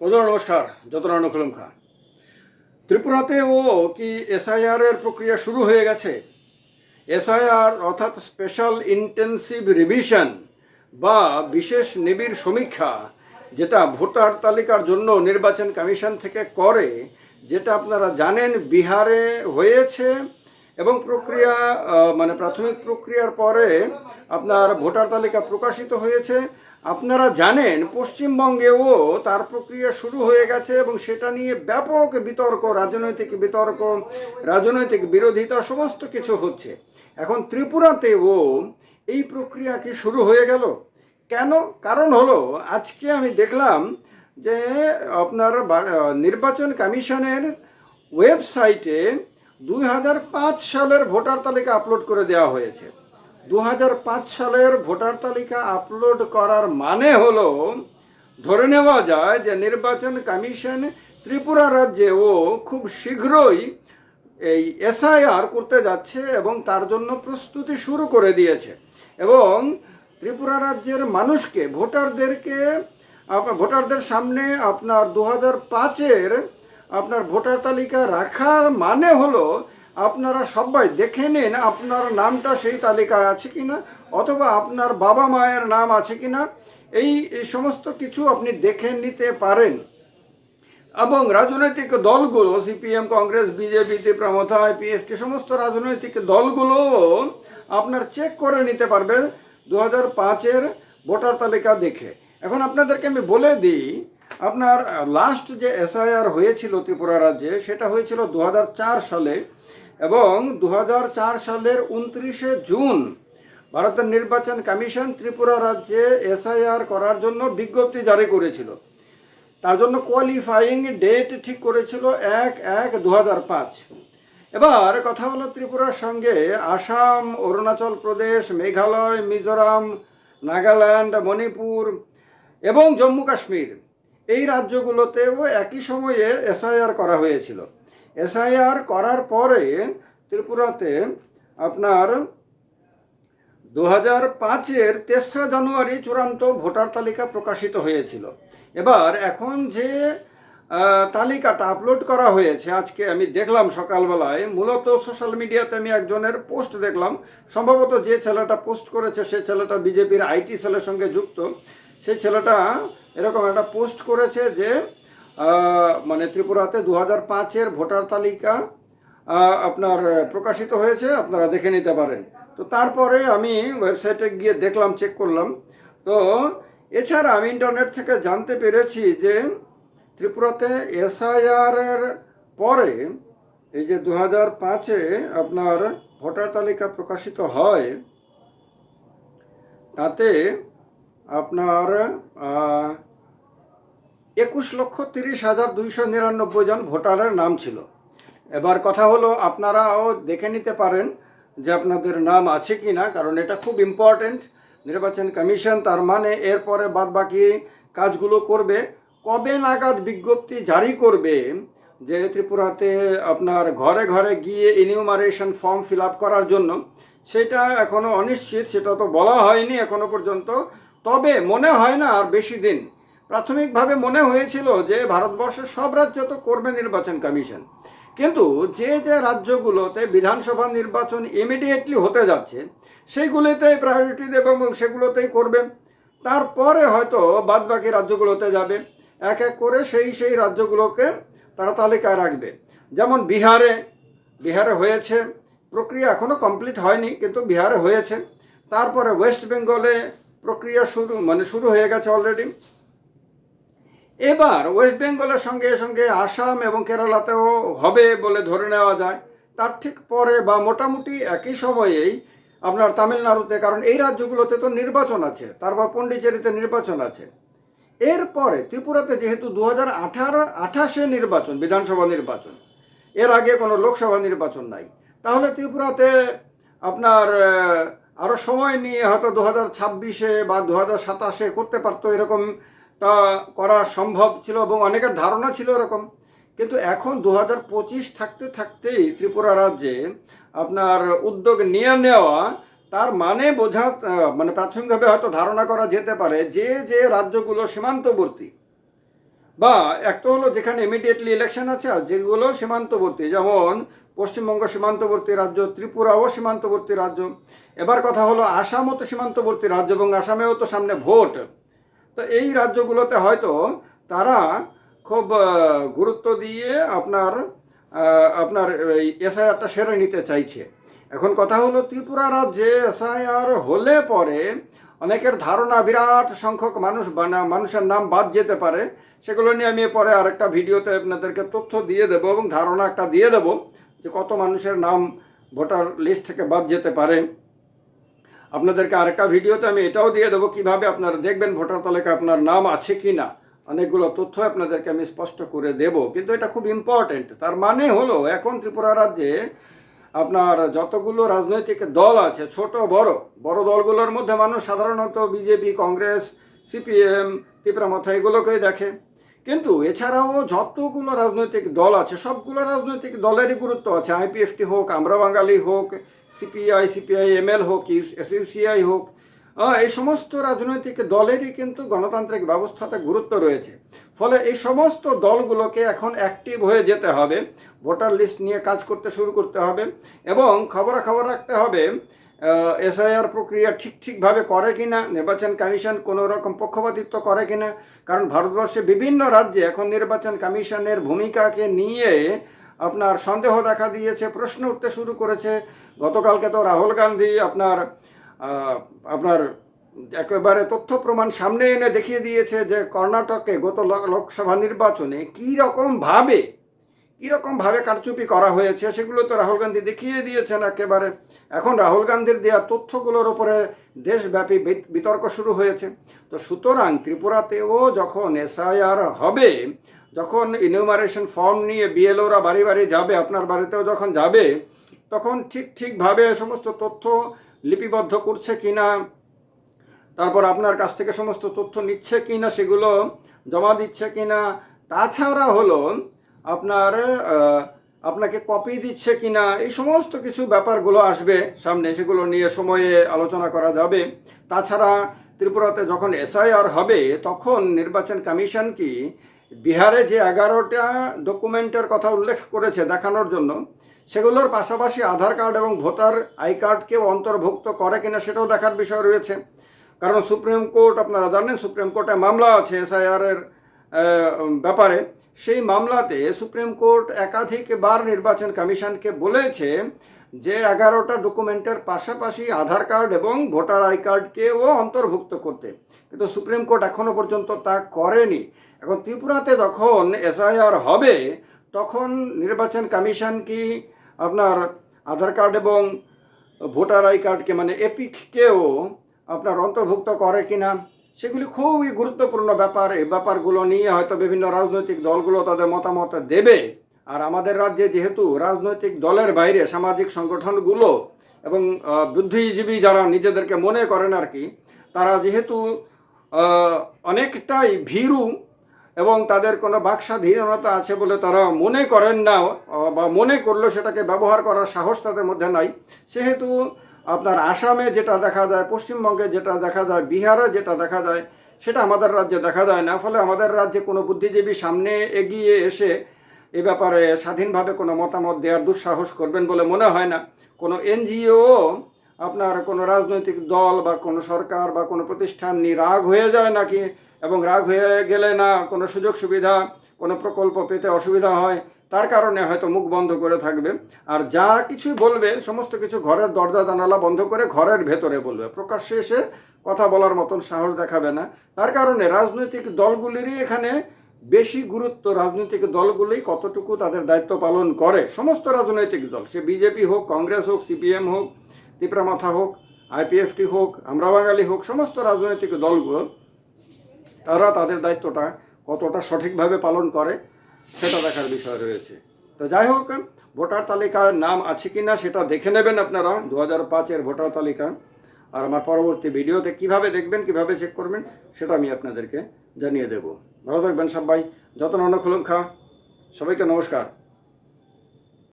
বন্ধুরা নমস্কার, যতনারায়ণ কলম খা ত্রিপুরাতেও কি এসআইআর এর প্রক্রিয়া শুরু হয়ে গেছে? এসআইআর অর্থাৎ স্পেশাল ইন্টেন্সিভ রিভিশন বা বিশেষ নিবিড় সমীক্ষা, যেটা ভোটার তালিকার জন্য নির্বাচন কমিশন থেকে করে, যেটা আপনারা জানেন বিহারে হয়েছে এবং প্রক্রিয়া মানে প্রাথমিক প্রক্রিয়ার পরে আপনার ভোটার তালিকা প্রকাশিত হয়েছে। আপনারা জানেন, পশ্চিমবঙ্গেও তার প্রক্রিয়া শুরু হয়ে গেছে এবং সেটা নিয়ে ব্যাপক বিতর্ক, রাজনৈতিক বিতর্ক, রাজনৈতিক বিরোধিতা, সমস্ত কিছু হচ্ছে। এখন ত্রিপুরাতেও এই প্রক্রিয়া কি শুরু হয়ে গেল? কেন? কারণ হলো, আজকে আমি দেখলাম যে আপনার নির্বাচন কমিশনের ওয়েবসাইটে দুই হাজার পাঁচ সালের ভোটার তালিকা আপলোড করে দেওয়া হয়েছে। দু হাজার পাঁচ সালের ভোটার তালিকা আপলোড করার মানে হলো, ধরে নেওয়া যায় যে নির্বাচন কমিশন ত্রিপুরা রাজ্যেও খুব শীঘ্রই এই এসআইআর করতে যাচ্ছে এবং তার জন্য প্রস্তুতি শুরু করে দিয়েছে। এবং ত্রিপুরা রাজ্যের মানুষকে, ভোটারদেরকে আপ- ভোটারদের সামনে আপনার দু হাজার পাঁচের আপনার ভোটার তালিকা রাখার মানে হলো আপনারা সবাই দেখে নিন আপনার নামটা সেই তালিকায় আছে কিনা, অথবা আপনার বাবা মায়ের নাম আছে কিনা। এই এই সমস্ত কিছু আপনি দেখে নিতে পারেন। এবং রাজনৈতিক দলগুলো, CPM, Congress, BJP Tipra Motha IPFT সমস্ত রাজনৈতিক দলগুলো আপনার চেক করে নিতে পারবে দু হাজার পাঁচের ভোটার তালিকা দেখে। এখন আপনাদেরকে আমি বলে দিই, আপনার লাস্ট যে এসআইআর হয়েছিল ত্রিপুরা রাজ্যে, সেটা হয়েছিল দু হাজার চার সালে। এবং দু হাজার চার সালের উনত্রিশে জুন ভারতের নির্বাচন কমিশন ত্রিপুরা রাজ্যে এসআইআর করার জন্য বিজ্ঞপ্তি জারি করেছিল। তার জন্য কোয়ালিফাইং ডেট ঠিক করেছিল এক এক দু এবার কথা হলো ত্রিপুরার সঙ্গে আসাম, অরুণাচল প্রদেশ, মেঘালয়, মিজোরাম, নাগাল্যান্ড, মণিপুর এবং জম্মু কাশ্মীর। এই রাজ্যগুলোতেও একই সময়ে এসআইআর করা হয়েছিল। এসআইআর করার পরে ত্রিপুরাতে আপনার দু হাজার পাঁচের তেসরা জানুয়ারি চূড়ান্ত ভোটার তালিকা প্রকাশিত হয়েছিল। এবার এখন যে তালিকাটা আপলোড করা হয়েছে, আজকে আমি দেখলাম সকালবেলায়, মূলত সোশ্যাল মিডিয়াতে আমি একজনের পোস্ট দেখলাম। সম্ভবত যে ছেলেটা পোস্ট করেছে, সে ছেলেটা বিজেপির আইটি সেলের সঙ্গে যুক্ত। সেই ছেলেটা এরকম একটা পোস্ট করেছে যে মানে ত্রিপুরাতে দু হাজার পাঁচের ভোটার তালিকা আপনার প্রকাশিত হয়েছে, আপনারা দেখে নিতে পারেন। তো তারপরে আমি ওয়েবসাইটে গিয়ে দেখলাম, চেক করলাম। তো এছাড়া আমি ইন্টারনেট থেকে জানতে পেরেছি যে ত্রিপুরাতে এসআইআর এর পরে এই যে দু হাজার পাঁচে আপনার ভোটার তালিকা প্রকাশিত হয়, তাতে আপনার একুশ লক্ষ তিরিশ হাজার দুইশো নিরানব্বই জন ভোটারের নাম ছিল। এবার কথা হলো, আপনারাও দেখে নিতে পারেন যে আপনাদের নাম আছে কি না, কারণ এটা খুব ইম্পর্টেন্ট নির্বাচন কমিশন তার মানে এরপরে বাদ বাকি কাজগুলো করবে। কবে নাগাদ বিজ্ঞপ্তি জারি করবে যে ত্রিপুরাতে আপনার ঘরে ঘরে গিয়ে ইনিউমারেশন ফর্ম ফিল করার জন্য, সেটা এখনও অনিশ্চিত, সেটা তো বলা হয়নি এখনও পর্যন্ত। তবে মনে হয় না আর বেশি দিন। প্রাথমিকভাবে মনে হয়েছিল যে ভারতবর্ষের সব রাজ্যে তো করবে নির্বাচন কমিশন। কিন্তু যে যে রাজ্যগুলোতে বিধানসভা নির্বাচন ইমিডিয়েটলি হতে যাচ্ছে, সেইগুলিতেই প্রায়োরিটি দেবে এবং সেগুলোতেই করবে। তারপরে হয়তো বাদবাকি রাজ্যগুলোতে যাবে। এক এক করে সেই সেই রাজ্যগুলোকে তারা তালিকায় রাখবে। যেমন বিহারে বিহারে হয়েছে, প্রক্রিয়া এখনও কমপ্লিট হয়নি, কিন্তু বিহারে হয়েছে। তারপরে ওয়েস্ট বেঙ্গলে প্রক্রিয়া শুরু মানে শুরু হয়ে গেছে অলরেডি এবার ওয়েস্ট বেঙ্গলের সঙ্গে সঙ্গে আসাম এবং কেরালাতেও হবে বলে ধরে নেওয়া যায়। তার ঠিক পরে বা মোটামুটি একই সময়েই আপনার তামিলনাড়ুতে, কারণ এই রাজ্যগুলোতে তো নির্বাচন আছে তারপর পন্ডিচেরিতে নির্বাচন আছে। এরপরে ত্রিপুরাতে যেহেতু দু হাজার আঠাশে নির্বাচন, বিধানসভা নির্বাচন, এর আগে কোনো লোকসভা নির্বাচন নাই। তাহলে ত্রিপুরাতে আপনার আরও সময় নিয়ে হয়তো দু হাজার ছাব্বিশে বা দু হাজার সাতাশে করতে পারতো এরকম করা সম্ভব ছিল এবং অনেকের ধারণা ছিল এরকম। কিন্তু এখন দু হাজার পঁচিশ থাকতে থাকতেই ত্রিপুরা রাজ্যে আপনার উদ্যোগ নিয়ে নেওয়া, তার মানে বোঝা মানে প্রাথমিকভাবে হয়তো ধারণা করা যেতে পারে যে যে রাজ্যগুলো সীমান্তবর্তী। বা একটা হলো যেখানে ইমিডিয়েটলি ইলেকশন আছে আর যেগুলো সীমান্তবর্তী, যেমন পশ্চিমবঙ্গ সীমান্তবর্তী রাজ্য, ত্রিপুরাও সীমান্তবর্তী রাজ্য। এবার কথা হলো আসামও তো সীমান্তবর্তী রাজ্য এবং আসামেও তো সামনে ভোট। তো এই রাজ্যগুলোতে হয়তো তারা খুব গুরুত্ব দিয়ে আপনার আপনার এই এসআইআরটা সেরে নিতে চাইছে। এখন কথা হলো ত্রিপুরা রাজ্যে এসআইআর হলে পরে অনেকের ধারণা বিরাট সংখ্যক মানুষ বানা মানুষের নাম বাদ যেতে পারে। সেগুলো নিয়ে আমি পরে আরেকটা ভিডিওতে আপনাদেরকে তথ্য দিয়ে দেবো এবং ধারণা একটা দিয়ে দেবো যে কত মানুষের নাম ভোটার লিস্ট থেকে বাদ যেতে পারে। আপনাদেরকে আরেকটা ভিডিওতে আমি এটাও দিয়ে দেবো কীভাবে আপনারা দেখবেন ভোটার তালিকায় আপনার নাম আছে কি না অনেকগুলো তথ্য আপনাদেরকে আমি স্পষ্ট করে দেব। কিন্তু এটা খুব ইম্পর্টেন্ট তার মানে হলো, এখন ত্রিপুরা রাজ্যে আপনার যতগুলো রাজনৈতিক দল আছে, ছোট, বড় বড় দলগুলোর মধ্যে মানুষ সাধারণত বিজেপি, কংগ্রেস, সিপিএম, ত্রিপুরা মাথা এগুলোকেই দেখে। কিন্তু এছাড়াও যতগুলো রাজনৈতিক দল আছে, সবগুলো রাজনৈতিক দলেরই গুরুত্ব আছে। আইপিএফটি হোক, আমরা বাঙালি হোক সিপিআই সিপিআই এমএল হোক এসইউসিআই হোক এই সমস্ত রাজনৈতিক দলেরই কিন্তু গণতান্ত্রিক ব্যবস্থাতে গুরুত্ব রয়েছে। ফলে এই সমস্ত দলগুলোকে এখন অ্যাক্টিভ হয়ে যেতে হবে, ভোটার লিস্ট নিয়ে কাজ করতে শুরু করতে হবে এবং খবরাখবর রাখতে হবে এসআইআর প্রক্রিয়া ঠিক ঠিকভাবে করে কিনা, নির্বাচন কমিশন কোনো রকম পক্ষপাতিত্ব করে কি না কারণ ভারতবর্ষে বিভিন্ন রাজ্যে এখন নির্বাচন কমিশনের ভূমিকাকে নিয়ে আপনার সন্দেহ দেখা দিয়েছে, প্রশ্ন উঠতে শুরু করেছে। গতকালকে তো রাহুল গান্ধী আপনার আপনার একেবারে তথ্য প্রমাণ সামনে এনে দেখিয়ে দিয়েছে যে কর্ণাটকে গত লোকসভা নির্বাচনে কী রকমভাবে কীরকমভাবে কারচুপি করা হয়েছে সেগুলো তো রাহুল গান্ধী দেখিয়ে দিয়েছেন একেবারে। এখন রাহুল গান্ধীর দেওয়া তথ্যগুলোর ওপরে দেশব্যাপী বিত- বিতর্ক শুরু হয়েছে। তো সুতরাং ত্রিপুরাতেও যখন এসআইআর হবে যখন ইনিউমারেশন ফর্ম নিয়ে বিএলওরা বাড়ি বাড়ি যাবে, আপনার বাড়িতেও যখন যাবে, তখন ঠিক ঠিকভাবে সমস্ত তথ্য লিপিবদ্ধ করছে কি না তারপর আপনার কাছ থেকে সমস্ত তথ্য নিচ্ছে কিনা, সেগুলো জমা দিচ্ছে কি না তাছাড়া হলো আপনার আপনাকে কপি দিচ্ছে কি না এই সমস্ত কিছু ব্যাপারগুলো আসবে সামনে, সেগুলো নিয়ে সময়ে আলোচনা করা যাবে। তাছাড়া ত্রিপুরাতে যখন এসআইআর হবে, তখন নির্বাচন কমিশন কি বিহারে যে এগারোটা ডকুমেন্টের কথা উল্লেখ করেছে দেখানোর জন্য, সেগুলোর পাশাপাশি আধার কার্ড এবং ভোটার আই কার্ডকেও অন্তর্ভুক্ত করে কিনা সেটাও দেখার বিষয় রয়েছে। কারণ সুপ্রিম কোর্ট, আপনারা জানেন, সুপ্রিম কোর্টে মামলা আছে এসআইআর এর ব্যাপারে। সেই মামলাতে সুপ্রিম কোর্ট একাধিকবার নির্বাচন কমিশনকে বলেছে যে এগারোটা ডকুমেন্টের পাশাপাশি আধার কার্ড এবং ভোটার আই কার্ডকেও অন্তর্ভুক্ত করতে। কিন্তু সুপ্রিম কোর্ট এখনও পর্যন্ত তা করেনি। এখন ত্রিপুরাতে যখন এসআইআর হবে, তখন নির্বাচন কমিশন কি আপনার আধার কার্ড এবং ভোটার আই কার্ডকে মানে এপিককেও আপনার অন্তর্ভুক্ত করে কিনা, সেগুলি খুবই গুরুত্বপূর্ণ ব্যাপার। এই ব্যাপারগুলো নিয়ে হয়তো বিভিন্ন রাজনৈতিক দলগুলো তাদের মতামত দেবে। আর আমাদের রাজ্যে যেহেতু রাজনৈতিক দলের বাইরে সামাজিক সংগঠনগুলো এবং বুদ্ধিজীবী যারা নিজেদেরকে মনে করেন আর কি, তারা যেহেতু অনেকটাই ভীরু এবং তাদের কোনো বাকস্বাধীনতা আছে বলে তারা মনে করেন না বা মনে করলেও সেটাকে ব্যবহার করার সাহস তাদের মধ্যে নাই। সেহেতু আপনার আসামে যেটা দেখা যায়, পশ্চিমবঙ্গে যেটা দেখা যায়, বিহারে যেটা দেখা যায়, সেটা আমাদের রাজ্যে দেখা যায় না। ফলে আমাদের রাজ্যে কোনো বুদ্ধিজীবী সামনে এগিয়ে এসে এ ব্যাপারে স্বাধীনভাবে কোনো মতামত দেওয়ার দুঃসাহস করবেন বলে মনে হয় না। কোনো এনজিও, আপনার কোনো রাজনৈতিক দল বা কোনো সরকার বা কোনো প্রতিষ্ঠান নিয়ে রাগ হয়ে যায় নাকি? এবং রাগ হয়ে গেলে না কোনো সুযোগ সুবিধা, কোনো প্রকল্প পেতে অসুবিধা হয়? তার কারণে হয়তো মুখ বন্ধ করে থাকবে। আর যা কিছুই বলবে, সমস্ত কিছু ঘরের দরজা জানালা বন্ধ করে ঘরের ভেতরে বলবে। প্রকাশ্যে এসে কথা বলার মতন সাহস দেখাবে না। তার কারণে রাজনৈতিক দলগুলিরই এখানে বেশি গুরুত্ব রাজনৈতিক দলগুলি কতটুকু তাদের দায়িত্ব পালন করে, সমস্ত রাজনৈতিক দল, সে বিজেপি হোক, কংগ্রেস হোক সিপিএম হোক, ত্রিপুরা মাথা হোক আইপিএফটি হোক, আমরা বাঙালি হোক, সমস্ত রাজনৈতিক দলগুলো, তারা তাদের দায়িত্বটা কতটা সঠিকভাবে পালন করে, সেটা দেখার বিষয় রয়েছে। তো যাই হোক, ভোটার তালিকায় নাম আছে কি না সেটা দেখে নেবেন আপনারা দু হাজার পাঁচের ভোটার তালিকা। আর আমার পরবর্তী ভিডিওতে কীভাবে দেখবেন, কীভাবে চেক করবেন, সেটা আমি আপনাদেরকে জানিয়ে দেব। ভালো থাকবেন সবাই যতন খা সবাইকে নমস্কার।